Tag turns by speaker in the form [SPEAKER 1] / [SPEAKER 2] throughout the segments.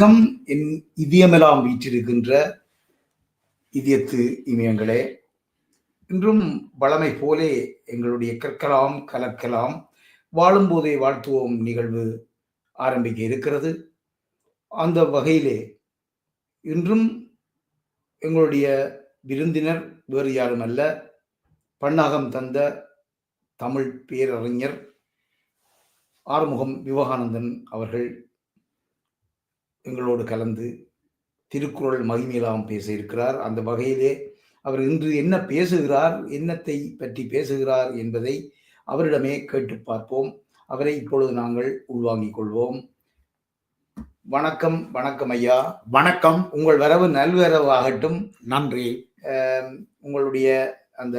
[SPEAKER 1] வணக்கம். என் இதயமெல்லாம் வீற்றிருக்கின்ற இதயத்து இமயங்களே இன்றும் வளமை போலே எங்களுடைய கற்கலாம் கலக்கலாம் வாழும்போதே வாழ்த்துவோம் நிகழ்வு ஆரம்பிக்க இருக்கிறது. அந்த வகையிலே இன்றும் எங்களுடைய விருந்தினர் வேறு யாரும் அல்ல பன்னாகம் தந்த தமிழ் பேரறிஞர் ஆறுமுகம் விவேகானந்தன் அவர்கள் எங்களோடு கலந்து திருக்குறள் மகிமையெல்லாம் பேச இருக்கிறார். அந்த வகையிலே அவர் இன்று என்ன பேசுகிறார் என்னத்தை பற்றி பேசுகிறார் என்பதை அவரிடமே கேட்டு பார்ப்போம். அவரை இப்பொழுது நாங்கள் உள்வாங்கிக் கொள்வோம். வணக்கம் வணக்கம் ஐயா.
[SPEAKER 2] வணக்கம்.
[SPEAKER 1] உங்கள் வரவு நல்வரவாகட்டும்
[SPEAKER 2] நன்றி.
[SPEAKER 1] அஹ், உங்களுடைய அந்த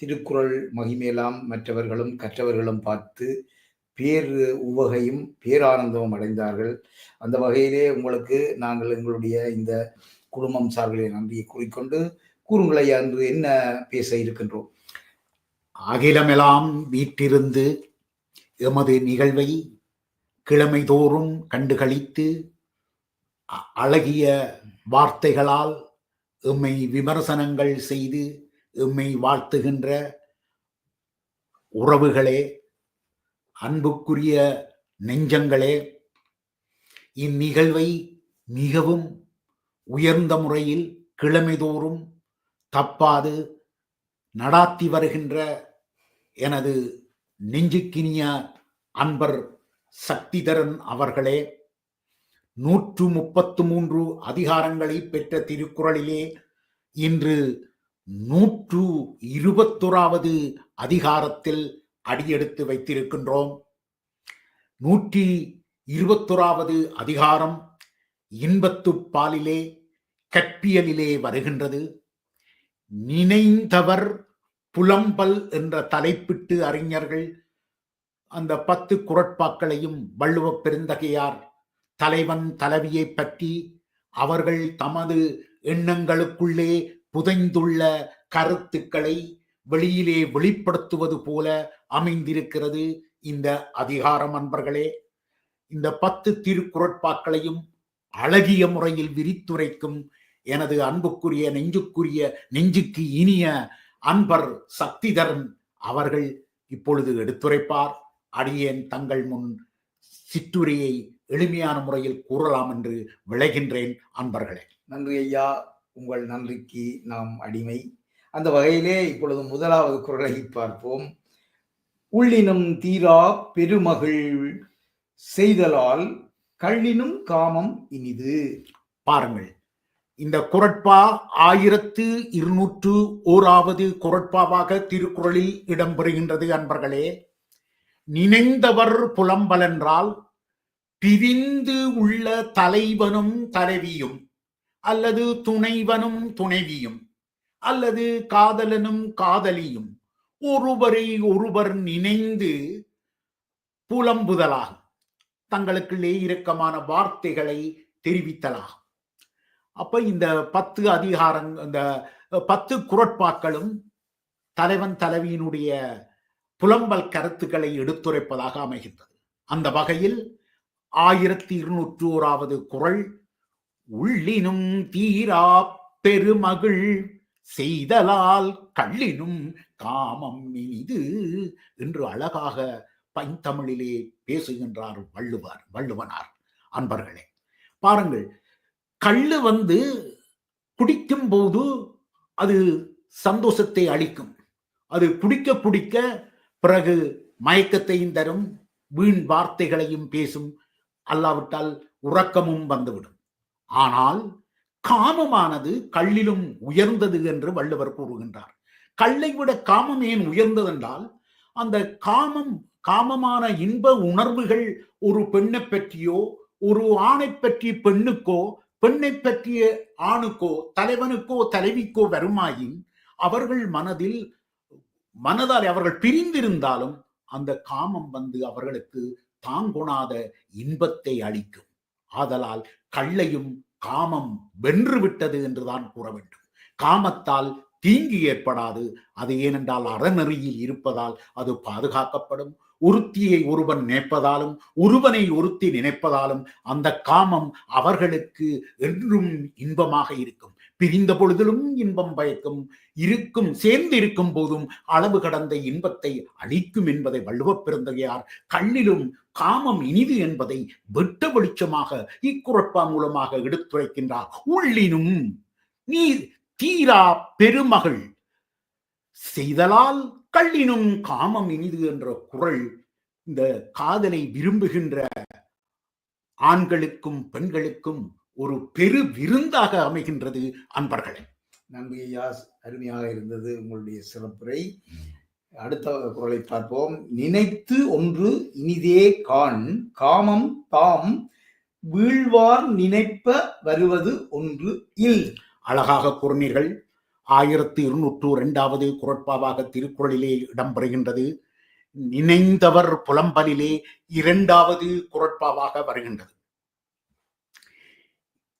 [SPEAKER 1] திருக்குறள் மகிமையெல்லாம் மற்றவர்களும் கற்றவர்களும் பார்த்து பேர் உவகையும் பேரானந்தமும் அடைந்தார்கள். அந்த வகையிலே உங்களுக்கு நாங்கள் எங்களுடைய இந்த குடும்பம் சார்பிலே நன்றியை கூறிக்கொண்டு கூறுங்களை அன்று என்ன பேச இருக்கின்றோம்?
[SPEAKER 2] அகிலமெல்லாம் வீட்டிருந்து எமது நிகழ்வை கிழமைதோறும் கண்டுகளித்து அழகிய வார்த்தைகளால் எம்மை விமர்சனங்கள் செய்து எம்மை வாழ்த்துகின்ற உறவுகளே அன்புக்குரிய நெஞ்சங்களே இந்நிகழ்வை மிகவும் உயர்ந்த முறையில் கிழமைதோறும் தப்பாது நடாத்தி வருகின்ற எனது நெஞ்சுக்கினிய அன்பர் சக்திதரன் அவர்களே நூற்று முப்பத்து மூன்று அதிகாரங்களை பெற்ற திருக்குறளிலே இன்று நூற்று இருபத்தொராவது அதிகாரத்தில் அடியெடுத்து வைத்திருக்கின்றோம். நூற்றி இருபத்தொராவது அதிகாரம் இன்பத்து பாலிலே கற்பியலிலே வருகின்றது. நினைந்தவர் புலம்பல் என்ற தலைப்பிட்டு அறிஞர்கள் அந்த பத்து குரட்பாக்களையும் வள்ளுவப் பெருந்தகையார் தலைவன் தலைவியை பற்றி அவர்கள் தமது எண்ணங்களுக்குள்ளே புதைந்துள்ள கருத்துக்களை வெளியிலே வெளிப்படுத்துவது போல அமைந்திருக்கிறது இந்த அதிகாரம் அன்பர்களே. இந்த பத்து திருக்குறட்பாக்களையும் அழகிய முறையில் விரித்துரைக்கும் எனது அன்புக்குரிய நெஞ்சுக்குரிய நெஞ்சுக்கு இனிய அன்பர் சக்திதரன் அவர்கள் இப்பொழுது எடுத்துரைப்பார். அடியேன் தங்கள் முன் சிற்றுரையை எளிமையான முறையில் கூறலாம் என்று விளைகின்றேன் அன்பர்களே.
[SPEAKER 1] நன்றி ஐயா. உங்கள் நன்றிக்கு நாம் அடிமை. அந்த வகையிலே இப்பொழுது முதலாவது குரலை பார்ப்போம். உள்ளினும் தீரா பெருமகிழ் செய்தலால் கள்ளினும் காமம் இனிது.
[SPEAKER 2] பாருங்கள். இந்த குரட்பா ஆயிரத்து இருநூற்று ஓராவது குரட்பாவாக திருக்குறளில் இடம்பெறுகின்றது அன்பர்களே. நினைந்தவர் புலம்பலென்றால் பிரிந்து உள்ள தலைவனும் தலைவியும் அல்லது துணைவனும் துணைவியும். அல்லது காதலனும் காதலியும் ஒருவரை ஒருவர் நினைந்து புலம்புதலாகும். தங்களுக்குள்ளே இரக்கமான வார்த்தைகளை தெரிவித்தலாகும் அப்ப இந்த பத்து அதிகாரங் இந்த பத்து குரட்பாக்களும் தலைவன் தலைவியினுடைய புலம்பல் கருத்துக்களை எடுத்துரைப்பதாக அமைகின்றது. அந்த வகையில் ஆயிரத்தி இருநூற்று ஓராவது குறள் உள்ளினும் தீரா பெருமகிழ் செய்தலால் கள்ளினும் காமம் இனிது என்று அழகாக பைந்தமிழிலே பேசுகின்றார் வள்ளுவர் வள்ளுவனார். அன்பர்களே பாருங்கள் கள்ளு வந்து குடிக்கும் போது அது சந்தோஷத்தை அளிக்கும். அது குடிக்க குடிக்க பிறகு மயக்கத்தையும் தரும் வீண் வார்த்தைகளையும் பேசும். அல்லாவிட்டால் உறக்கமும் வந்துவிடும். ஆனால் காமமானது கள்ளிலும் உயர்ந்தது என்று வள்ளுவர் கூறுகின்றார். கல்லை விட காமம் ஏன் உயர்ந்ததென்றால் அந்த காமம் காமமான இன்ப உணர்வுகள் ஒரு பெண்ணை பற்றியோ ஒரு ஆணை பற்றிய பெண்ணுக்கோ பெண்ணை பற்றிய ஆணுக்கோ தலைவனுக்கோ தலைவிக்கோ வருமாயின் அவர்கள் மனதில் மனதால் அவர்கள் பிரிந்திருந்தாலும் அந்த காமம் வந்து அவர்களுக்கு தாங்கொணாத இன்பத்தை அளிக்கும். ஆதலால் கள்ளையும் காமம் வென்று விட்டது என்றுதான் கூற வேண்டும். காமத்தால் தீங்கு ஏற்படாது. அது ஏனென்றால் அறநெறியில் இருப்பதால் அது பாதுகாக்கப்படும். ஒருத்தியை ஒருவன் நினைப்பதாலும் ஒருவனை ஒருத்தி நினைப்பதாலும் அந்த காமம் அவர்களுக்கு என்றும் இன்பமாக இருக்கும். பிரிந்த பொழுதிலும் இன்பம் பயக்கும் இருக்கும் சேர்ந்து இருக்கும் போதும் அளவு கடந்த இன்பத்தை அளிக்கும் என்பதை வள்ளுவப் பிறந்தகையார் கண்ணிலும் காமம் இனிது என்பதை வெட்ட வெளிச்சமாக இக்குறப்பா மூலமாக எடுத்துரைக்கின்றார். உள்ளினும் நீர் தீரா பெருமகள் செய்தலால் கள்ளினும் காமம் இனிது என்ற குரல் இந்த காதலை விரும்புகின்ற ஆண்களுக்கும் பெண்களுக்கும் ஒரு பெரு விருந்தாக அமைகின்றது அன்பர்களே.
[SPEAKER 1] நன்றி ஐயா அருமையாக இருந்தது உங்களுடைய சிறப்புரை. அடுத்த குரலை பார்ப்போம். நினைத்து ஒன்று இனிதே காண் காமம் தாம் வீழ்வார் நினைப்ப வருவது ஒன்று இல்.
[SPEAKER 2] அழகாக கூறினீர்கள். ஆயிரத்தி இருநூற்று இரண்டாவது குரட்பாவாக திருக்குறளிலே இடம்பெறுகின்றது. நினைந்தவர் புலம்பலிலே இரண்டாவது குரட்பாவாக வருகின்றது.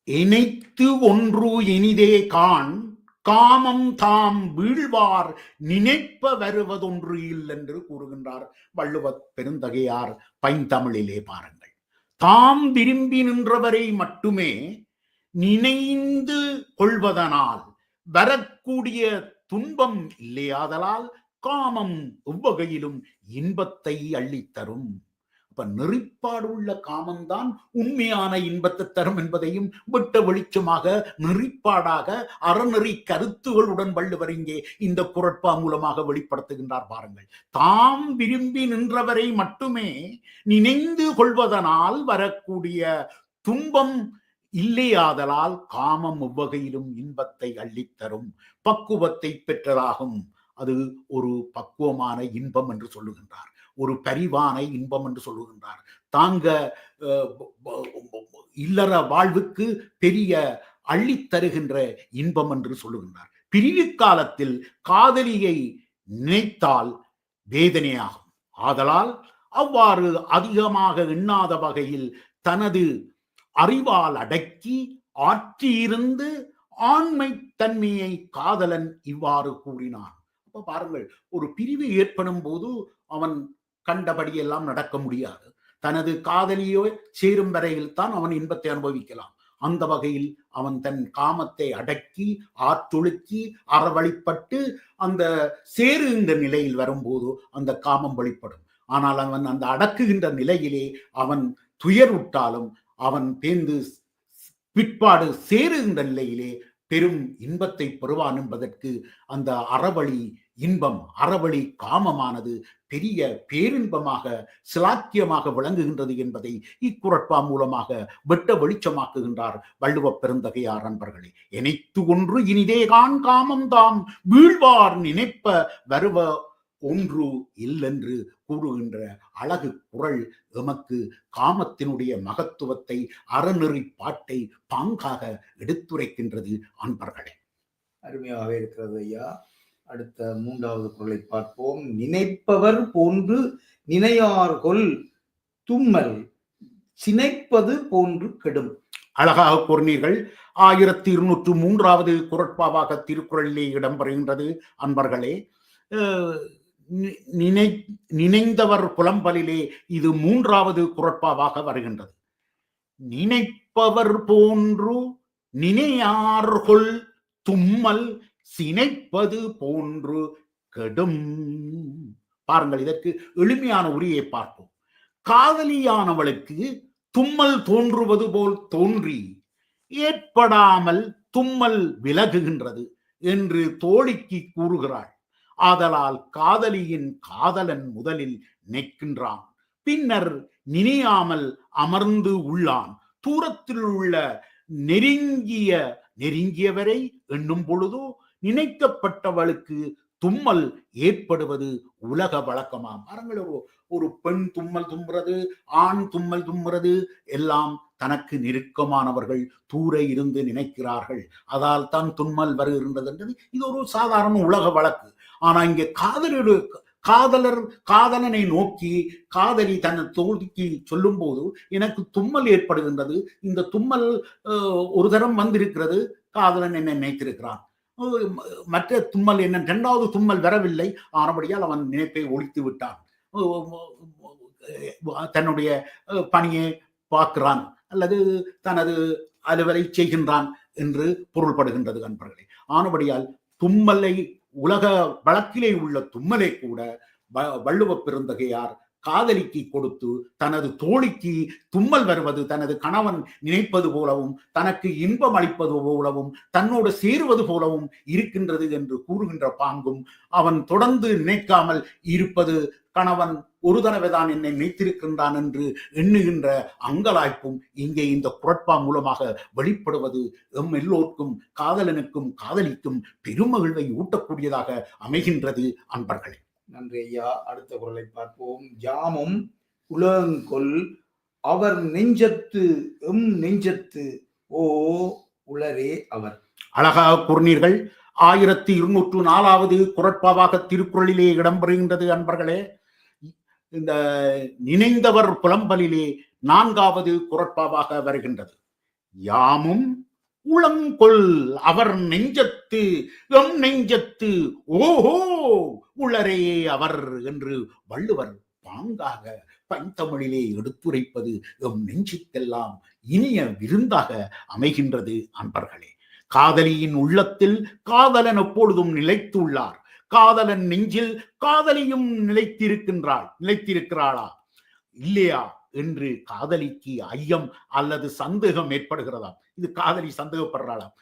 [SPEAKER 2] இணைத்து ஒன்று இனிதே காண் காமம் தாம் வீழ்வார் நினைப்ப வருவதொன்று இல் என்று கூறுகின்றார் வள்ளுவ பெருந்தகையார் பைந்தமிழிலே பாருங்கள். தாம் விரும்பி நின்றவரை மட்டுமே நினைந்து கொள்வதனால் வரக்கூடிய துன்பம் இல்லையாதலால் காமம் எவ்வகையிலும் இன்பத்தை அள்ளித்தரும். அப்ப நெறிப்பாடுள்ள காமம்தான் உண்மையான இன்பத்தை தரும் என்பதையும் விட்ட வெளிச்சமாக நெறிப்பாடாக அறநெறி கருத்துகளுடன் வள்ளுவர் இங்கே இந்த குரட்பா மூலமாக வெளிப்படுத்துகின்றார் பாருங்கள். தாம் விரும்பி நின்றவரை மட்டுமே நினைந்து கொள்வதனால் வரக்கூடிய துன்பம் இல்லையாதலால் காமம் எவ்வகையிலும் இன்பத்தை அள்ளித்தரும். பக்குவத்தை பெற்றதாகும். அது ஒரு பக்குவமான இன்பம் என்று சொல்லுகின்றார். ஒரு பரிவானை இன்பம் என்று சொல்லுகின்றார். தாங்க இல்லற வாழ்வுக்கு பெரிய அள்ளித்தருகின்ற இன்பம் என்று சொல்லுகின்றார். பிரிவு காலத்தில் காதலியை நினைத்தால் வேதனையாகும். ஆதலால் அவ்வாறு அதிகமாக எண்ணாத வகையில் தனது அறிவால் அடக்கி ஆற்றியிருந்து ஆண்மை தன்மையை காதலன் இவ்வாறு கூறினான். அப்ப பாருங்கள் ஒரு பிரிவு ஏற்படும் போது அவன் கண்டபடியெல்லாம் நடக்க முடியாது. தனது காதலியோ சேரும் வரையில் தான் அவன் இன்பத்தை அனுபவிக்கலாம். அந்த வகையில் அவன் தன் காமத்தை அடக்கி ஆற்றொழுக்கி அறவழிப்பட்டு அந்த சேருகின்ற நிலையில் வரும்போது அந்த காமம் வெளிப்படும். ஆனால் அவன் அந்த அடக்குகின்ற நிலையிலே அவன் துயருட்டாலும் அவன் தேர்ந்து பிற்பாடு சேருகின்ற நிலையிலே பெரும் இன்பத்தை பெறுவான் என்பதற்கு அந்த அறவழி இன்பம் அறவழி காமமானது பெரிய பேரின்பமாக சிலாக்கியமாக விளங்குகின்றது என்பதை இக்குரட்பா மூலமாக வெட்ட வெளிச்சமாக்குகின்றார் வள்ளுவ பெருந்தகையார் அன்பர்களே. இணைத்து ஒன்று இனிதே கான் காமம் தாம் வீழ்வார் நினைப்ப வருவ ஒன்று இல்லென்று கூறுகின்ற அழகு குரல் எமக்கு காமத்தினுடைய மகத்துவத்தை அறநெறி பாட்டை பாங்காக எடுத்துரைக்கின்றது அன்பர்களே.
[SPEAKER 1] அருமையாக இருக்கிறது ஐயா. அடுத்த மூன்றாவது குரலை பார்ப்போம். நினைப்பவர் போன்று நினையார்கொல் தும்மல் சினைப்பது போன்று கெடும்.
[SPEAKER 2] அழகாக கூறினீர்கள். ஆயிரத்தி இருநூற்று மூன்றாவது குரட்பாவாக திருக்குறளிலே இடம்பெறுகின்றது அன்பர்களே. நினை நினைந்தவர் புலம்பலிலே இது மூன்றாவது குரட்பாவாக வருகின்றது. நினைப்பவர் போன்று நினையார்கொள் தும்மல் சினைப்பது போன்று கெடும். பாருங்கள் இதற்கு எளிமையான உரியை பார்ப்போம். காதலியானவளுக்கு தும்மல் தோன்றுவது போல் தோன்றி ஏற்படாமல் தும்மல் விலகுகின்றது என்று தோழிக்கு கூறுகிறாள். ஆதலால் காதலியின் காதலன் முதலில் நிற்கின்றான். பின்னர் நினையாமல் அமர்ந்து உள்ளான். தூரத்தில் உள்ள நெருங்கிய நெருங்கியவரை எண்ணும் பொழுதோ நினைக்கப்பட்டவளுக்கு தும்மல் ஏற்படுவது உலக வழக்கமாம் பாருங்கள் ஒரு ஒரு பெண் தும்மல் தும்புறது ஆண் தும்மல் தும்புறது எல்லாம் தனக்கு நெருக்கமானவர்கள் தூர இருந்து நினைக்கிறார்கள். அதால் தான் தும்மல் வருகின்றது என்றது இது ஒரு சாதாரண உலக வழக்கு. ஆனா இங்கே காதலோடு காதலர் காதலனை நோக்கி காதலி தன் தோழிக்கு சொல்லும் போது எனக்கு தும்மல் ஏற்படுகின்றது. இந்த தும்மல் ஒரு தரம் வந்திருக்கிறது. காதலன் என்ன நினைத்திருக்கிறான். மற்ற தும்மல் என்ன? இரண்டாவது தும்மல் வரவில்லை. ஆனபடியால் அவன் நினைப்பை ஒழித்து விட்டான். தன்னுடைய பணியை பார்க்கிறான். அல்லது தனது அலுவலை செய்கின்றான் என்று பொருள்படுகின்றது அன்பர்களே ஆனபடியால் தும்மலை உலக வழக்கிலே உள்ள தும்மலை கூட வ- வள்ளுவ பெருந்தகையார் காதலிக்கு கொடுத்து தனது தோழிக்கு தும்மல் வருவது தனது கணவன் நினைப்பது போலவும் தனக்கு இன்பம் அளிப்பது போலவும் தன்னோடு சேருவது போலவும் இருக்கின்றது என்று கூறுகின்ற பாங்கும் அவன் தொடர்ந்து நினைக்காமல் இருப்பது கணவன் ஒரு தடவை தான் என்னை நினைத்திருக்கின்றான் என்று எண்ணுகின்ற அங்கலாய்ப்பும் இங்கே இந்த குரட்பா மூலமாக வெளிப்படுவது எம் எல்லோருக்கும் காதலனுக்கும் காதலிக்கும் பெருமகிழ்வை ஊட்டக்கூடியதாக அமைகின்றது அன்பர்களே.
[SPEAKER 1] நன்றி ஐயா. அடுத்த குரலை பார்ப்போம். யாமும் உலகொல் அவர் நெஞ்சத்து எம் நெஞ்சத்து ஓ உளரே அவர்.
[SPEAKER 2] அழகாக கூறினீர்கள். ஆயிரத்தி இருநூற்று நாலாவது குரட்பாவாக திருக்குறளிலே இடம்பெறுகின்றது அன்பர்களே. இந்த நினைந்தவர் புலம்பலிலே நான்காவது குரட்பாவாக வருகின்றது. யாமும் உளங்கொள் அவர் நெஞ்சத்து எம் நெஞ்சத்து ஓஹோ உளரே அவர் என்று வள்ளுவர் பாங்காக பைந்தமிழிலே எடுத்துரைப்பது எம் நெஞ்சுக்கெல்லாம் இனிய விருந்தாக அமைகின்றது அன்பர்களே. காதலியின் உள்ளத்தில் காதலன் எப்பொழுதும் நிலைத்துள்ளார். காதலன் நெஞ்சில் காதலியும் நிலைத்திருக்கின்றாள் நிலைத்திருக்கிறாளா? இல்லையா? என்று காதலிக்கு ஐயம் அல்லது சந்தேகம் ஏற்படுகிறதாம். இது காதலி சந்தேகப்படுறாளாம்.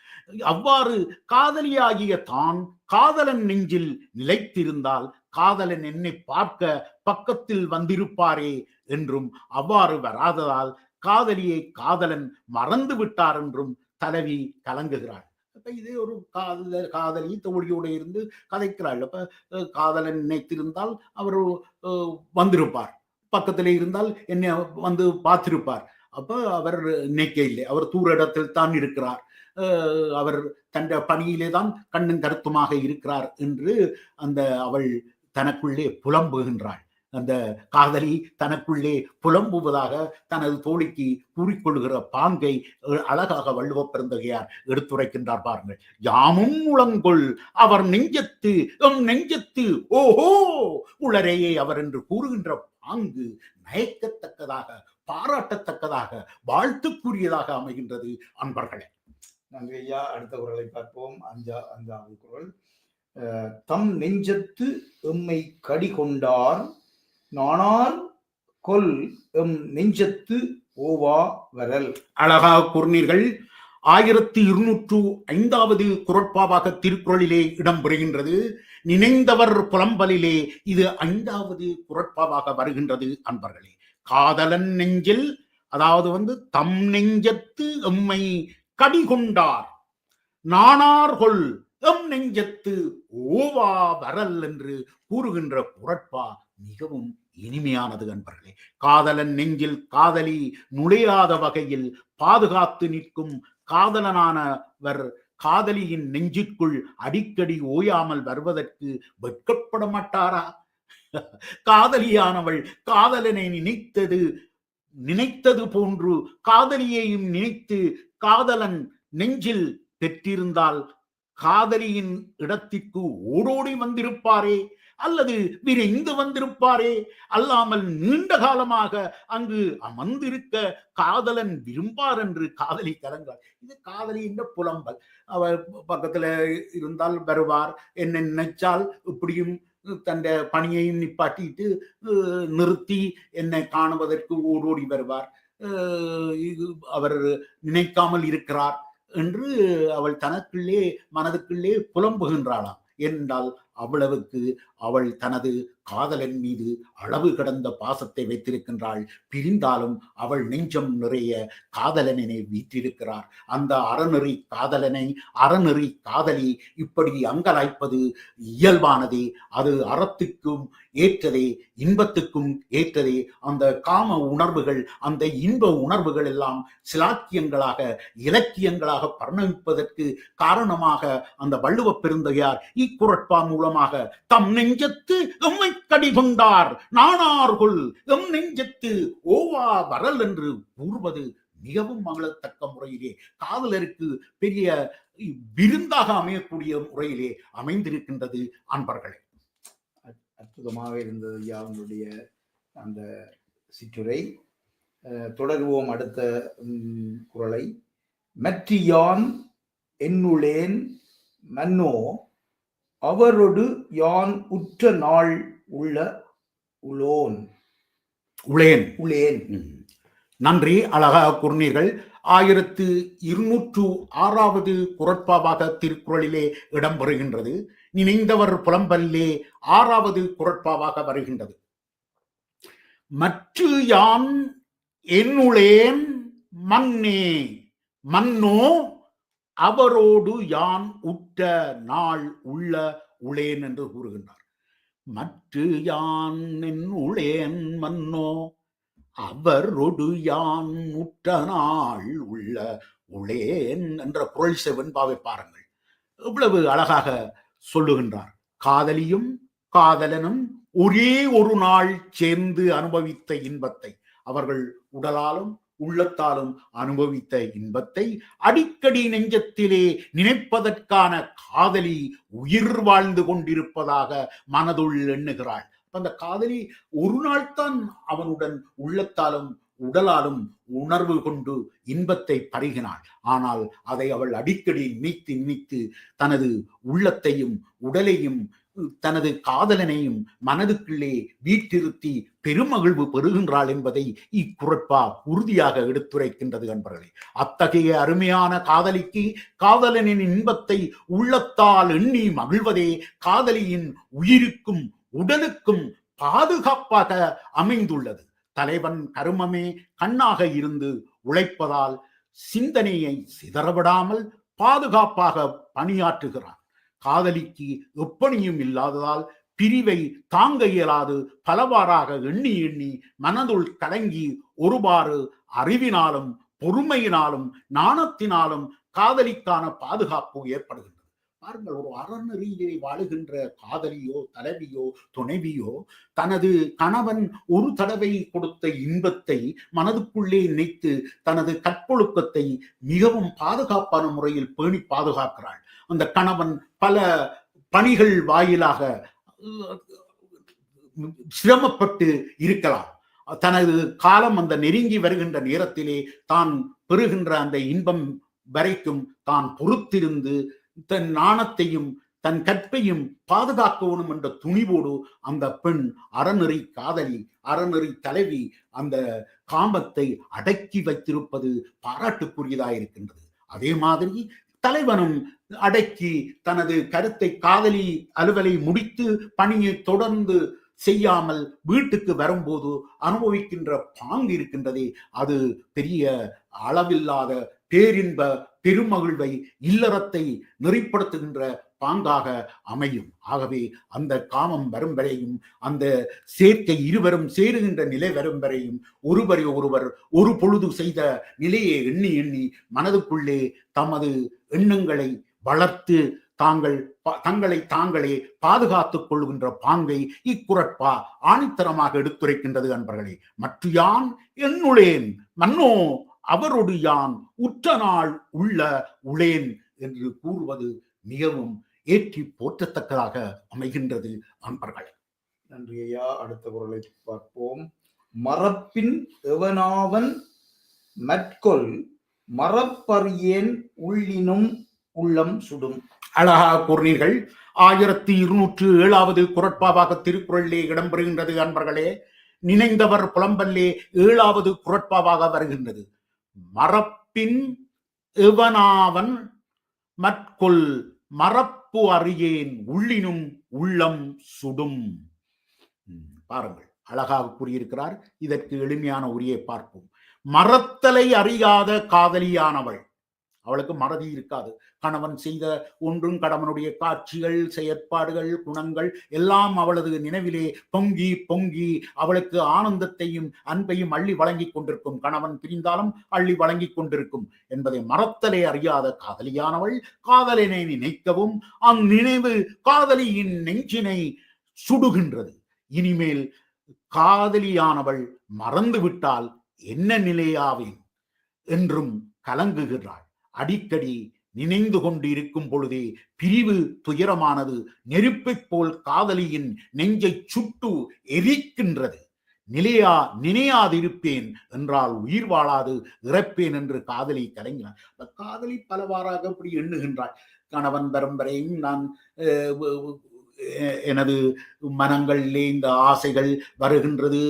[SPEAKER 2] அவ்வாறு காதலியாகிய தான் காதலன் நெஞ்சில் நிலைத்திருந்தால் காதலன் என்னை பார்க்க பக்கத்தில் வந்திருப்பாரே என்றும் அவ்வாறு வராததால் காதலியை காதலன் மறந்து விட்டார் என்றும் தலைவி கலங்குகிறாள். அப்ப இது ஒரு காதல காதலி தோழியோடு இருந்து கதைக்கிறாள். அப்ப அஹ், காதலன் நினைத்திருந்தால் அவர் அஹ், வந்திருப்பார். பக்கத்திலே இருந்தால் என்னை வந்து பார்த்திருப்பார். அப்ப அவர் நினைக்க இல்லை. அவர் தூர இடத்தில் தான் இருக்கிறார். அவர் தன் பணியிலே தான் கண்ணும் கருத்துமாக இருக்கிறார் என்று அந்த அவள் தனக்குள்ளே புலம்புகின்றாள். அந்த காதலி தனக்குள்ளே புலம்புவதாக தனது தோழிக்கு கூறிக்கொள்கிற பாங்கை அஹ், அழகாக வள்ளுவ பெருந்தகையார் எடுத்துரைக்கின்றார் பாருங்கள். யாமும் முழங்கொள் அவர் நெஞ்சத்து எம் நெஞ்சத்து ஓஹோ! உளரையே அவர் என்று கூறுகின்ற பாங்கு நயக்கத்தக்கதாக பாராட்டத்தக்கதாக வாழ்த்துக்குரியதாக அமைகின்றது அன்பர்களே.
[SPEAKER 1] நன்றி ஐயா. அடுத்த குரலை பார்ப்போம். அஞ்சா அஞ்சாவது குரல். தம் நெஞ்சத்து எம்மை கடி கொண்டார் நானார் கொல் எம் நெஞ்சத்து ஓவா வரல்.
[SPEAKER 2] அழகாக கூறினீர்கள். ஆயிரத்தி இருநூற்று ஐந்தாவது குரட்பாவாக திருக்குறளிலே இடம்பெறுகின்றது நினைந்தவர் புலம்பலிலே இது ஐந்தாவது குரட்பாவாக வருகின்றது அன்பர்களே. காதலன் நெஞ்சில் அதாவது வந்து தம் நெஞ்சத்து எம்மை கடிகொண்டார். நானார்கொள் எம் நெஞ்சத்து ஓவா வரல் என்று கூறுகின்ற குரட்பா மிகவும் இனிமையானது அன்பர்களே. காதலன் நெஞ்சில் காதலி நுழையாத வகையில் பாதுகாத்து நிற்கும் காதலனானவர் காதலியின் நெஞ்சுக்குள் அடிக்கடி ஓயாமல் வருவதற்கு வெட்கப்பட மாட்டாரா காதலியானவள் காதலனை நினைத்தது நினைத்தது போன்று காதலியையும் நினைத்து காதலன் நெஞ்சில் பெற்றிருந்தால் காதலியின் இடத்திற்கு ஓடோடி வந்திருப்பாரே. அல்லது விரைந்து வந்திருப்பாரே. அல்லாமல் நீண்ட காலமாக அங்கு அமர்ந்திருக்க காதலன் விரும்பார் என்று காதலி கலங்கார் இது காதலி என்ற புலம்பல். அவர் பக்கத்துல இருந்தால் வருவார். என்ன நினைச்சால் இப்படியும் தந்த பணியையும் நிப்பாட்டிட்டு நிறுத்தி என்னை காணுவதற்கு ஓடோடி வருவார். இது அவர் நினைக்காமல் இருக்கிறார் என்று அவள் தனக்குள்ளே மனதுக்குள்ளே புலம்புகின்றாளாம். என்றால் அவ்வளவுக்கு அவள் தனது காதலன் மீது அளவு கடந்த பாசத்தை வைத்திருக்கின்றாள். பிரிந்தாலும் அவள் நெஞ்சம் நிறைய காதலனை வீற்றிருக்கிறார். அந்த அறநெறி காதலனை அறநெறி காதலி இப்படி அங்கலாய்ப்பது இயல்பானதே. அது அறத்துக்கும் ஏற்றதே இன்பத்துக்கும் ஏற்றதே. அந்த காம உணர்வுகள் அந்த இன்ப உணர்வுகள் எல்லாம் சிலாக்கியங்களாக இலக்கியங்களாக பரிணமிப்பதற்கு காரணமாக அந்த வள்ளுவ பெருந்தையார் இக்குரட்பா மூலமாக தம் நெஞ்சத்து எம்மை கடிபொண்டார் நானார்குள் எம் நெஞ்சத்து ஓவா வரல் என்று கூறுவது மிகவும் மகளத்தக்க முறையிலே. காதலருக்கு பெரிய விருந்தாக அமையக்கூடிய முறையிலே அமைந்திருக்கின்றது அன்பர்களே.
[SPEAKER 1] அற்புதமாக இருந்தது ஐயா உங்களுடைய அந்த சிற்றுரை. அஹ், தொடருவோம் அடுத்த குரலை. மற்றியான் என்னுளேன் மன்னோ அவரொடு யான் உற்ற நாள் உள்ள உளோன்.
[SPEAKER 2] உளேன்.
[SPEAKER 1] உளேன்.
[SPEAKER 2] நன்றி அழகாக கூறினீர்கள். ஆயிரத்து இருநூற்று ஆறாவது குரட்பாவாக திருக்குறளிலே இடம்பெறுகின்றது நினைந்தவர் புலம்பல்லே ஆறாவது குரட்பாவாக வருகின்றது. மற்று யான் என்னுளேன் மன்னே மன்னோ அவரோடு யான் உற்ற நாள் உள்ள உளேன் என்று கூறுகின்றார். மற்று யான் என் உளேன் மன்னோ அவரொடு யான் உற்ற நாள் உள்ள உளேன் என்ற குரல் செவன்பாவை பாருங்கள். எவ்வளவு அழகாக சொல்லுகின்றார். காதலியும் காதலனும் ஒரே ஒரு நாள் சேர்ந்து அனுபவித்த இன்பத்தை அவர்கள் உடலாலும் உள்ளத்தாலும் அனுபவித்த இன்பத்தை அடிக்கடி நெஞ்சத்திலே நினைப்பதற்கான காதலி உயிர் வாழ்ந்து கொண்டிருப்பதாக மனதுள் எண்ணுகிறாள். அந்த காதலி ஒரு நாள் தான் அவனுடன் உள்ளத்தாலும் உடலாலும் உணர்வு கொண்டு இன்பத்தை பருகினாள். ஆனால் அதை அவள் அடிக்கடி மீத்து நினைத்து தனது உள்ளத்தையும் உடலையும் தனது காதலனையும் மனதுக்குள்ளே வீட்டிருத்தி பெருமகிழ்வு பெறுகின்றாள் என்பதை இக்குறட்பா உறுதியாக எடுத்துரைக்கின்றது என்பர்களே அத்தகைய அருமையான காதலிக்கு காதலனின் இன்பத்தை உள்ளத்தால் எண்ணி மகிழ்வதே காதலியின் உயிருக்கும் உடலுக்கும் பாதுகாப்பாக அமைந்துள்ளது. தலைவன் கருமமே கண்ணாக இருந்து உழைப்பதால் சிந்தனையை சிதறவிடாமல் பாதுகாப்பாக பணியாற்றுகிறான். காதலிக்கு எப்பணியும் இல்லாததால் பிரிவை தாங்க இயலாது பலவாறாக எண்ணி எண்ணி மனதுள் கலங்கி ஒருபாறு அறிவினாலும் பொறுமையினாலும் நாணத்தினாலும் காதலிக்கான பாதுகாப்பு ஏற்படுகிறது பாருங்கள் ஒரு அறநெறியிலே வாழுகின்ற காதலியோ தலைவியோ துணைவியோ தனது கணவன் ஒரு தடவை கொடுத்த இன்பத்தை மனதுக்குள்ளே நினைத்து தனது கற்பொழுக்கத்தை மிகவும் பாதுகாப்பான முறையில் பேணி பாதுகாக்கிறாள். அந்த கணவன் பல பணிகள் வாயிலாக சிரமப்பட்டு இருக்கலாம். தனது காலம் அந்த நெருங்கி வருகின்ற நேரத்திலே தான் பெறுகின்ற அந்த இன்பம் வரைக்கும் தான் பொறுத்திருந்து தன் நாணத்தையும் தன் கற்பையும் பாதுகாக்கணும் என்ற துணிவோடு அந்த பெண் அறநெறி காதலி அறநெறி தலைவி அந்த காமத்தை அடக்கி வைத்திருப்பது பாராட்டுக்குரியதாயிருக்கின்றது அதே மாதிரி தலைவனும் அடக்கி தனது கருத்தை காதலி அலுவலை முடித்து பணியை தொடர்ந்து செய்யாமல் வீட்டுக்கு வரும்போது அனுபவிக்கின்ற பாங்கு இருக்கின்றதே அது பெரிய அளவில்லாத பேரின்ப பெருமகிழ்வை இல்லறத்தை நெறிப்படுத்துகின்ற பாங்காக அமையும். ஆகவே அந்த காமம் வரும் வரையும் அந்த சேர்க்கை இருவரும் சேருகின்ற நிலை வரும் வரையும் ஒருவரை ஒருவர் ஒரு பொழுது செய்த நிலையை எண்ணி எண்ணி மனதுக்குள்ளே தமது எண்ணங்களை வளர்த்து தாங்கள் தங்களை தாங்களே பாதுகாத்துக் கொள்கின்ற பாங்கை இக்குரட்பா ஆணித்தரமாக எடுத்துரைக்கின்றது அன்பர்களே. மற்ற யான் என்னுளேன் மன்னோ அவரொடு யான் உற்ற நாள் உள்ள உளேன் என்று கூறுவது மிகவும் ஏற்றி போற்றத்தக்கதாக அமைகின்றது அன்பர்களே.
[SPEAKER 1] நன்றி ஐயா. அடுத்த குரலை பார்ப்போம். மரப்பின் எவனாவன் மற்கொல் மரப்பறியேன் உள்ளினும் உள்ளம் சுடும்.
[SPEAKER 2] அழகாக கூறினீர்கள். ஆயிரத்தி இருநூற்று ஏழாவது குரட்பாவாக திருக்குறளிலே இடம்பெறுகின்றது அன்பர்களே. நினைந்தவர் புலம்பல்லே ஏழாவது குரட்பாவாக வருகின்றது. மறப்பின் எவனாவன் மற்கொள் மறப்பு அறியேன் உள்ளினும் உள்ளம் சுடும். பாருங்கள் அழகாக கூறியிருக்கிறார். இதற்கு எளிமையான உரியை பார்ப்போம். மறத்தலை அறியாத காதலியானவள். அவளுக்கு மறதி இருக்காது. கணவன் செய்த ஒன்றும் கணவனுடைய காட்சிகள் செயற்பாடுகள் குணங்கள் எல்லாம் அவளது நினைவிலே பொங்கி பொங்கி அவளுக்கு ஆனந்தத்தையும் அன்பையும் அள்ளி வழங்கி கொண்டிருக்கும். கணவன் பிரிந்தாலும் அள்ளி வழங்கி கொண்டிருக்கும் என்பதை மறத்தலே அறியாத காதலியானவள் காதலினை நினைக்கவும் அந்நினைவு காதலியின் நெஞ்சினை சுடுகின்றது. இனிமேல் காதலியானவள் மறந்துவிட்டால் என்ன நிலையாவேன்? என்றும் கலங்குகிறாள். அடிக்கடி நினைந்து கொண்டு இருக்கும் பொழுதே பிரிவு துயரமானது நெருப்பைப் போல் காதலியின் நெஞ்சை சுட்டு எரிக்கின்றது. நிலையா நினையாதிருப்பேன் என்றால் உயிர் வாழாது இறப்பேன் என்று காதலி கலங்கினார் காதலி பலவாறாக அப்படி எண்ணுகின்றாள். கணவன் பரம்பரையும் நான் எனது மனங்களிலே இந்த ஆசைகள் வருகின்றது.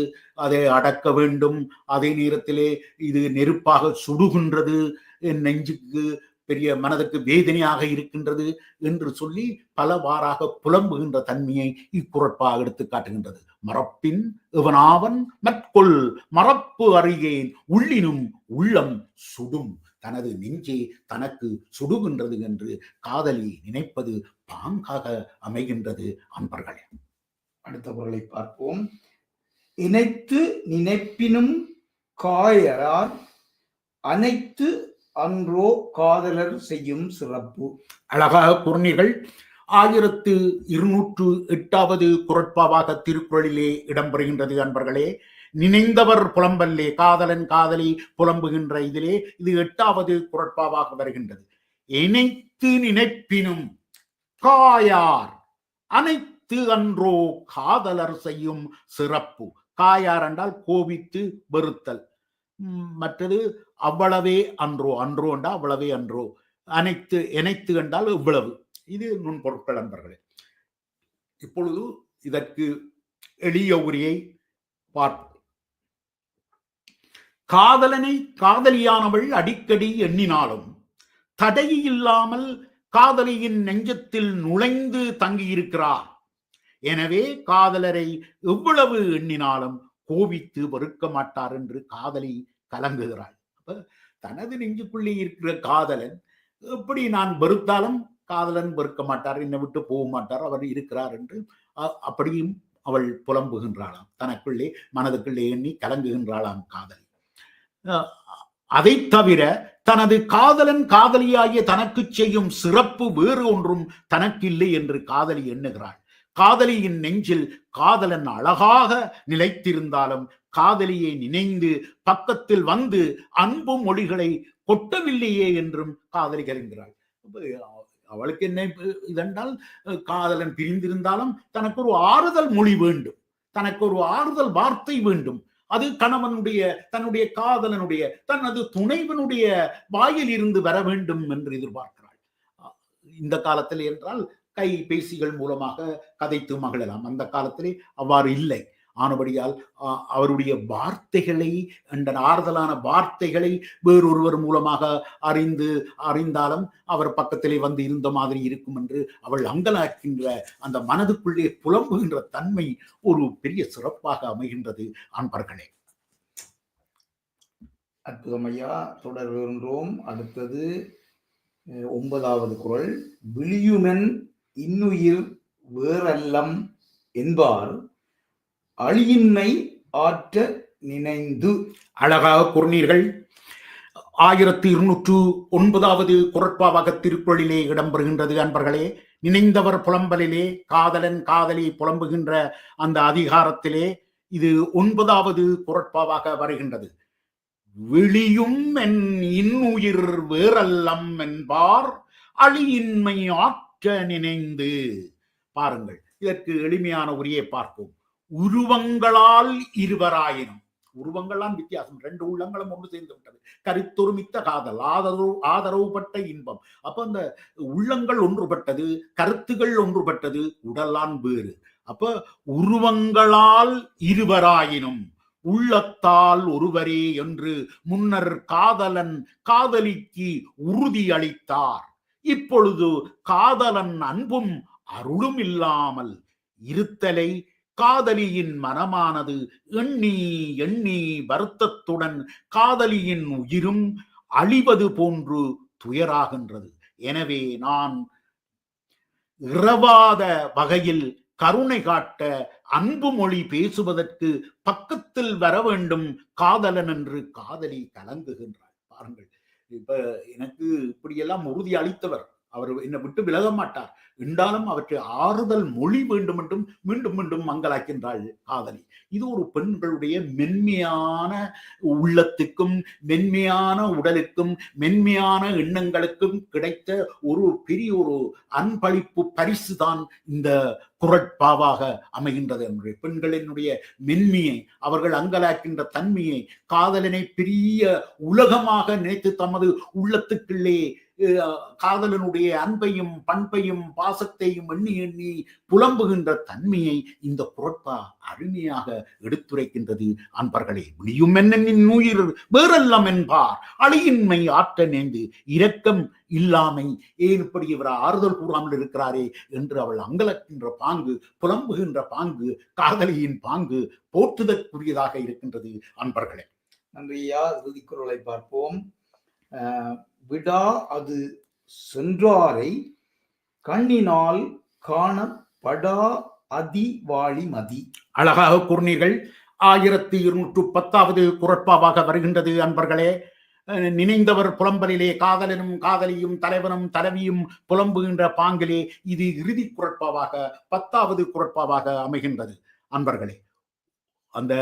[SPEAKER 2] அதை அடக்க வேண்டும். அதே நேரத்திலே இது நெருப்பாக சுடுகின்றது. நெஞ்சுக்கு பெரிய மனதுக்கு வேதனையாக இருக்கின்றது என்று சொல்லி பலவாறாக புலம்புகின்ற தன்மையை இக்குறப்பாக எடுத்து காட்டுகின்றது. மறப்பின் இவனாவன் மற்கொள் மறப்பு அறியேன் உள்ளினும் உள்ளம் சுடும். தனது நெஞ்சே தனக்கு சுடுகின்றது என்று காதலி நினைப்பது பாங்காக அமைகின்றது அன்பர்களே.
[SPEAKER 1] அடுத்த குரலை பார்ப்போம். இணைத்து நினைப்பினும் காயரார் அனைத்து அன்றோ காதலர் செய்யும் சிறப்பு.
[SPEAKER 2] அழகாக கூறினீர்கள். ஆயிரத்து இருநூற்று எட்டாவது குரட்பாவாக திருக்குறளிலே இடம்பெறுகின்றது அன்பர்களே. நினைந்தவர் புலம்பல்லே காதலன் காதலி புலம்புகின்ற இதிலே இது எட்டாவது குரட்பாவாக வருகின்றது. இணைத்து நினைப்பினும் காயார் அனைத்து அன்றோ காதலர் செய்யும் சிறப்பு. காயார் என்றால் கோபித்து வெறுத்தல். மற்றது அவ்வளவே அன்றோ அன்றோ அவ்வளவே அன்றோ. அனைத்து இணைத்து என்றால் இவ்வளவு. இது நுண்பொருட்கள் அன்பர்களே இப்பொழுது இதற்கு எளிய உரையை பார்ப்போம். காதலனை காதலியானவள் அடிக்கடி எண்ணினாலும் தடை இல்லாமல் காதலியின் நெஞ்சத்தில் நுழைந்து தங்கியிருக்கிறார். எனவே காதலரை எவ்வளவு எண்ணினாலும் கோபித்து வெறுக்க மாட்டார் என்று காதலி கலங்குகிறாள். அப்ப தனது நெஞ்சுக்குள்ளே இருக்கிற காதலன் எப்படி நான் வெறுத்தாலும் காதலன் வெறுக்க மாட்டார் என்னை விட்டு போக மாட்டார் அவர் இருக்கிறார் என்று அப்படியும் அவள் புலம்புகின்றாளாம். தனக்குள்ளே மனதுக்குள்ளே எண்ணி கலங்குகின்றாளாம் காதலி. அஹ் அதை தவிர தனது காதலன் காதலியாகிய தனக்கு செய்யும் சிறப்பு வேறு ஒன்றும் தனக்கில்லை என்று காதலி எண்ணுகிறாள். காதலியின் நெஞ்சில் காதலன் அழகாக நிலைத்திருந்தாலும் காதலியை நினைந்து பக்கத்தில் வந்து அன்பு மொழிகளை கொட்டவில்லையே என்றும் காதலி கருங்கிறாள் அவளுக்கு என்ன இதென்றால் காதலன் பிரிந்திருந்தாலும் தனக்கு ஒரு ஆறுதல் மொழி வேண்டும். தனக்கு ஒரு ஆறுதல் வார்த்தை வேண்டும். அது கணவனுடைய தன்னுடைய காதலனுடைய தனது துணைவனுடைய வாயில் இருந்து வர வேண்டும் என்று எதிர்பார்க்கிறாள். அஹ், இந்த காலத்தில் என்றால் கைபேசிகள் மூலமாக கதைத்து மகிழலாம். அந்த காலத்திலே அவ்வாறு இல்லை. ஆனபடியால் அவருடைய வார்த்தைகளை அந்த ஆறுதலான வார்த்தைகளை வேறொருவர் மூலமாக அறிந்து அறிந்தாலும் அவர் பக்கத்திலே வந்து இருந்த மாதிரி இருக்கும் என்று அவள் அங்கலாக்கின்ற அந்த மனதுக்குள்ளே புலம்புகின்ற தன்மை ஒரு பெரிய சிறப்பாக அமைகின்றது அன்பர்களே.
[SPEAKER 1] அற்புதம் ஐயா தொடர்கின்றோம் அடுத்தது ஒன்பதாவது குரல். விழியுமென் இன்னுயிர் வேறல்லம் என்பார். அழியின்மை ஆற்ற நினைந்து.
[SPEAKER 2] அழகாக கூறினீர்கள். ஆயிரத்தி இருநூற்று ஒன்பதாவது குரட்பாவாக திருக்குறளிலே இடம்பெறுகின்றது அன்பர்களே. நினைந்தவர் புலம்பலிலே காதலன் காதலி புலம்புகின்ற அந்த அதிகாரத்திலே இது ஒன்பதாவது குரட்பாவாக வருகின்றது. விழியும் என் இன்னுயிர் வேறல்லம் என்பார். அழியின்மை ஆற்ற நினைந்து. பாருங்கள் இதற்கு எளிமையான உரியை பார்ப்போம். உருவங்களால் இருவராயினும். உருவங்களாம் வித்தியாசம். ரெண்டு உள்ளங்களும் ஒன்று சேர்ந்து விட்டது. கருத்தொருமித்த காதல் ஆதரவு ஆதரவுபட்ட இன்பம். அப்ப அந்த உள்ளங்கள் ஒன்றுபட்டது கருத்துகள் ஒன்றுபட்டது உடலான் வேறு. அப்ப உருவங்களால் இருவராயினும். உள்ளத்தால் ஒருவரே என்று முன்னர் காதலன் காதலிக்கு உறுதி அளித்தார். இப்பொழுது காதலன் அன்பும் அருளும் இல்லாமல் இருத்தலை காதலியின் மனமானது எண்ணி எண்ணி வருத்தத்துடன் காதலியின் உயிரும் அழிவது போன்று துயராகின்றது. எனவே நான் இரவாத வகையில் கருணை காட்ட அன்பு மொழி பேசுவதற்கு பக்கத்தில் வர வேண்டும். காதலன் என்று காதலி கலங்குகின்றாள். பாருங்கள் இப்ப எனக்கு இப்படியெல்லாம் உறுதி அளித்தவர் அவர் என்னை விட்டு விலக மாட்டார். என்றாலும் அவற்றை ஆறுதல் மொழி வேண்டும் என்றும் மீண்டும் மீண்டும் மங்களாக்கின்றாள் காதலி. இது ஒரு பெண்களுடைய மென்மையான உள்ளத்துக்கும் மென்மையான உடலுக்கும் மென்மையான எண்ணங்களுக்கும் கிடைத்த ஒரு பெரிய ஒரு அன்பளிப்பு பரிசு தான் இந்த குரட்பாவாக அமைகின்றது என்னுடைய பெண்களினுடைய மென்மையை அவர்கள் அங்கலாக்கின்ற தன்மையை காதலனை பெரிய உலகமாக நினைத்து தமது உள்ளத்துக்குள்ளே காதலனுடைய அன்பையும் பண்பையும் பாசத்தையும் எண்ணி எண்ணி புலம்புகின்ற தன்மையை இந்த குரட்பா அருமையாக எடுத்துரைக்கின்றது. அன்பர்களே முடியும் என்னின் உயிர் வேறெல்லாம் என்பார். அழியின்மை ஆற்ற நேர்ந்து இரக்கம் இல்லாமை. ஏன் இப்படி இவர் ஆறுதல் கூறாமல் இருக்கிறாரே என்று அவள் அங்கலக்கின்ற பாங்கு புலம்புகின்ற பாங்கு காதலியின் பாங்கு போற்றுதற்குரியதாக இருக்கின்றது. அன்பர்களே.
[SPEAKER 1] நன்றியா இறுதிக்குறளை பார்ப்போம். விடா அது சென்றாரை கண்ணினால் காணப்படா அதிவாழி மதி.
[SPEAKER 2] அழகாக கூறினீர்கள். ஆயிரத்தி இருநூற்று பத்தாவது குரட்பாவாக வருகின்றது அன்பர்களே. நினைந்தவர் புலம்பலிலே காதலனும் காதலியும் தலைவனும் தலைவியும் புலம்புகின்ற பாங்கிலே இது இறுதி குரட்பாவாக பத்தாவது குரட்பாவாக அமைகின்றது. அன்பர்களே அந்த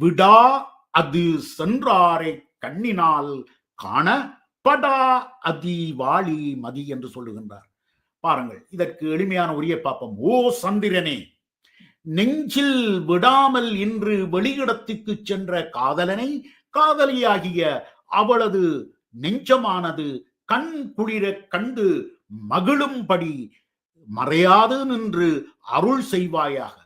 [SPEAKER 2] விடா அது சென்றாரை கண்ணினால் காண படா அதி வாழி மதி என்று சொல்லுகின்றார். பாருங்கள் இதற்கு எளிமையான உரிய பாப்பம். ஓ சந்திரனே நெஞ்சில் விடாமல் இன்று வெளியிடத்துக்கு சென்ற காதலனை காதலியாகிய அவளது நெஞ்சமானது கண் குளிர கண்டு மகிழும்படி மறையாது நின்று அருள் செய்வாயாக.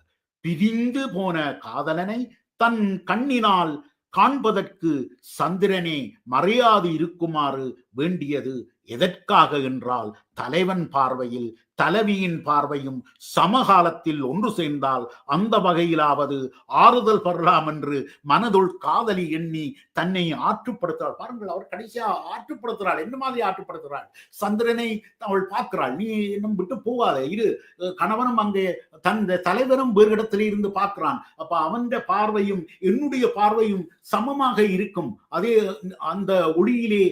[SPEAKER 2] பிரிந்து போன காதலனை தன் கண்ணினால் காண்பதற்கு சந்திரனே மறையாது இருக்குமாறு வேண்டியது எதற்காக என்றால் தலைவன் பார்வையில் தலைவியின் பார்வையும் சமகாலத்தில் ஒன்று சேர்ந்தால் அந்த வகையிலாவது ஆறுதல் பெறலாம் என்று மனதுள் காதலி எண்ணி தன்னை ஆற்றுப்படுத்துகிறாள். பாருங்கள் அவர் கடைசியா ஆற்றுப்படுத்துறாள் என்ன மாதிரி ஆற்றுப்படுத்துறாள் சந்திரனை அவள் பார்க்கிறாள். நீ இன்னும் விட்டு போகாத. இரு கணவனும் அங்கே தன் தலைவனும் வேறு இடத்துல இருந்து பார்க்கிறான். அப்ப அவன் பார்வையும் என்னுடைய பார்வையும் சமமாக இருக்கும். அதே அந்த ஒளியிலே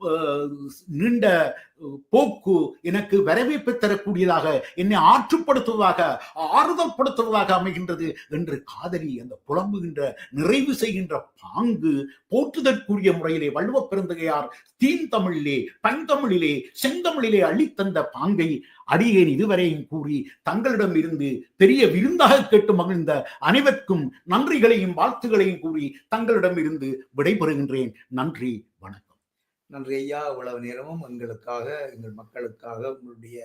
[SPEAKER 2] உ- நீண்ட போக்கு எனக்கு வரவேற்பு தரக்கூடியதாக என்னை ஆற்றுப்படுத்துவதாக ஆறுதல் படுத்துவதாக அமைகின்றது என்று காதலி அந்த புலம்புகின்ற நிறைவு செய்கின்ற பாங்கு போற்றுதற்குரிய முறையிலே வள்ளுவ பெருந்தகையார் தீன் தமிழிலே பண்தமிழிலே செந்தமிழிலே அள்ளித்தந்த பாங்கை அடியேன் இதுவரையும் கூறி தங்களிடம் இருந்து பெரிய விருந்தாக கேட்டு மகிழ்ந்த அனைவருக்கும் நன்றிகளையும் வாழ்த்துகளையும் கூறி தங்களிடம் இருந்து விடைபெறுகின்றேன். நன்றி வணக்கம்.
[SPEAKER 1] நன்றி ஐயா இவ்வளவு நேரமும் எங்களுக்காக எங்கள் மக்களுக்காக உங்களுடைய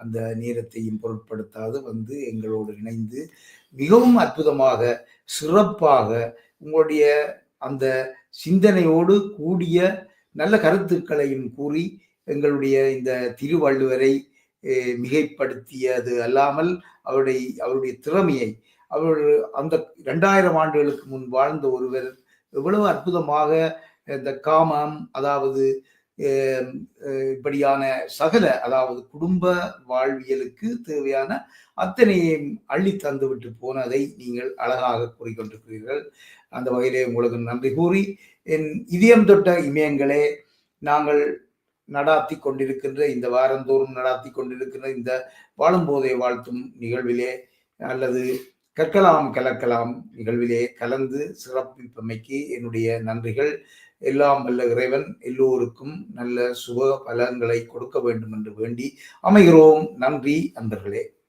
[SPEAKER 1] அந்த நேரத்தையும் பொருட்படுத்தாது வந்து எங்களோடு இணைந்து மிகவும் அற்புதமாக சிறப்பாக உங்களுடைய அந்த சிந்தனையோடு கூடிய நல்ல கருத்துக்களையும் கூறி எங்களுடைய இந்த திருவள்ளுவரை மிகைப்படுத்தியது அல்லாமல் அவருடைய அவருடைய திறமையை அவர் அந்த இரண்டாயிரம் ஆண்டுகளுக்கு முன் வாழ்ந்த ஒருவர் எவ்வளவு அற்புதமாக இந்த காமம் அதாவது இப்படியான சகல அதாவது குடும்ப வாழ்வியலுக்கு தேவையான அத்தனையும் அள்ளி தந்து விட்டு போனதை நீங்கள் அழகாக கூறிக்கொண்டிருக்கிறீர்கள். அந்த வகையிலே உங்களுக்கு நன்றி கூறி என் இதயம் தொட்ட இமயங்களே நாங்கள் நடாத்தி கொண்டிருக்கின்ற இந்த வாரந்தோறும் நடாத்தி கொண்டிருக்கின்ற இந்த வாழும்போதை வாழ்த்தும் நிகழ்விலே அல்லது கற்கலாம் கலக்கலாம் நிகழ்விலே கலந்து சிறப்பிப்பமைக்கு என்னுடைய நன்றிகள். எல்லாம் வல்ல இறைவன் எல்லோருக்கும் நல்ல சுக பலன்களை கொடுக்க வேண்டும் என்று வேண்டி அமைகிறோம். நன்றி அன்பர்களே.